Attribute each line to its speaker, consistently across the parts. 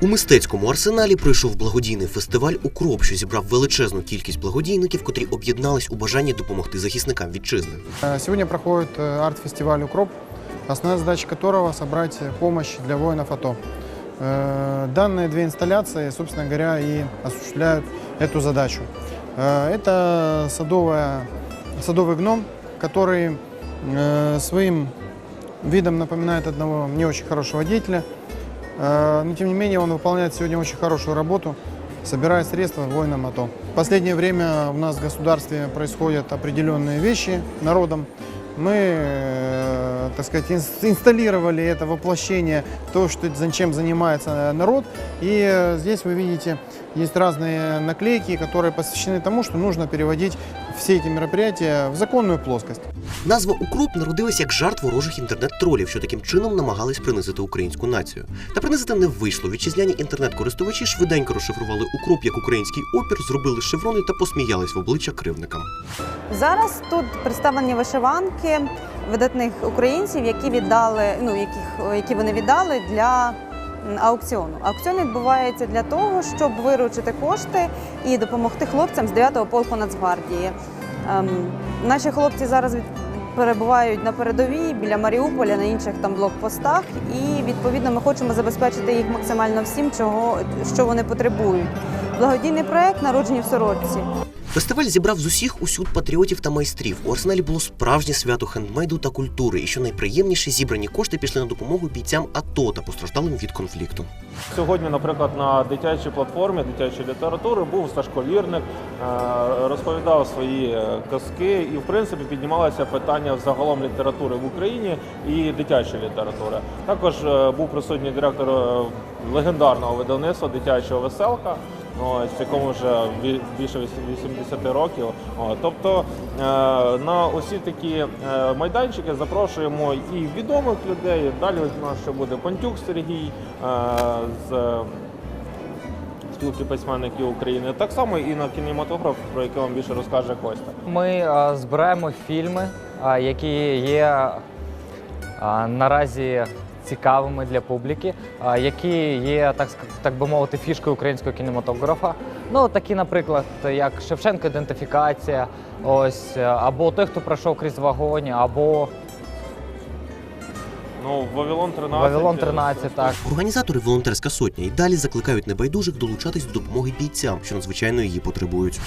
Speaker 1: У мистецькому арсеналі пройшов благодійний фестиваль Укроп, що зібрав величезну кількість благодійників, котрі об'єднались у бажанні допомогти захисникам вітчизни.
Speaker 2: Э, Сегодня проходит э, арт-фестиваль «Укроп», основная задача которого – собрать помощь для воинов АТО. Э, Данные две инсталляции, собственно говоря, и осуществляют эту задачу. Э, Это садовая, садовый гном, который э, своим видом напоминает одного не очень хорошего деятеля, Э, но тем не менее он выполняет сегодня очень хорошую работу, собирая средства воинам АТО. В последнее время у нас в государстве происходят определенные вещи народом. Мы, э, так сказать, инс- инсталлировали это воплощение, то, что, зачем занимается народ. И э, здесь вы видите, есть разные наклейки, которые посвящены тому, что нужно переводить все эти мероприятия в законную плоскость.
Speaker 1: Назва Укроп народилась як жарт ворожих інтернет-тролів, що таким чином намагались принизити українську націю. Та принизити не вийшло. Вітчизняні інтернет-користувачі швиденько розшифрували укроп як український опір, зробили шеврони та посміялись в обличчя кривдникам.
Speaker 3: Зараз тут представлені вишиванки видатних українців, які віддали, ну яких які вони віддали для аукціону. Аукціон відбувається для того, щоб виручити кошти і допомогти хлопцям з 9-го полку Нацгвардії. Ем, наші хлопці зараз перебувають на передовій біля Маріуполя на інших там блокпостах, і відповідно ми хочемо забезпечити їх максимально всім, чого що вони потребують. Благодійний проект народжені в сорочці.
Speaker 1: Фестиваль зібрав з усіх усюд патріотів та майстрів. У арсеналі було справжнє свято хендмейду та культури. І що найприємніше, зібрані кошти пішли на допомогу бійцям ато та постраждалим від конфлікту.
Speaker 4: Сьогодні, наприклад, на дитячій платформі дитячої літератури був Сашко Лірник, е, розповідав свої е, казки, і в принципі піднімалося питання загалом літератури в Україні і дитячої літератури. Також е, був присутній директор легендарного видавництва дитячого веселка. Ось, якому вже більше 80 років. Тобто е, на усі такі е, майданчики запрошуємо і відомих людей. Далі у нас ще буде Пантюк Сергій е, з спілки письменників України. Так само і на кінематограф, про який вам більше розкаже Костя.
Speaker 5: Ми збираємо фільми, які є наразі цікавими для публіки, які є, так, так би мовити, фішкою українського кінематографа. Ну, такі, наприклад, як Шевченко ідентифікація, ось, або той, хто пройшов крізь вагоні, або
Speaker 4: Ну, Вавилон 13.
Speaker 5: Вавилон
Speaker 4: е,
Speaker 5: 13, так.
Speaker 1: Організатори волонтерська сотня і далі закликають небайдужих долучатись до допомоги бійцям, що надзвичайно її потребують.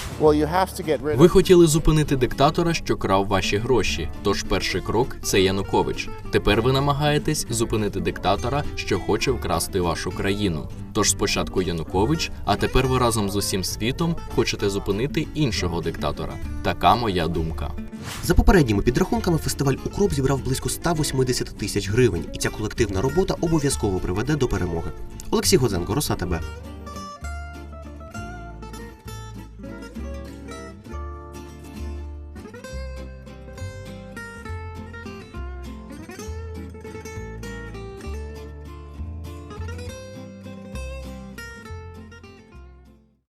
Speaker 6: Ви хотіли зупинити диктатора, що крав ваші гроші. Тож перший крок це Янукович. Тепер ви намагаєтесь зупинити диктатора, що хоче вкрасти вашу країну. Тож спочатку Янукович, а тепер ви разом з усім світом хочете зупинити іншого диктатора. Така моя думка.
Speaker 1: За попередніми підрахунками, фестиваль Укроп зібрав близько 180 тисяч гривень, і ця колективна робота обов'язково приведе до перемоги. Олексій Годзенко, Роса ТБ.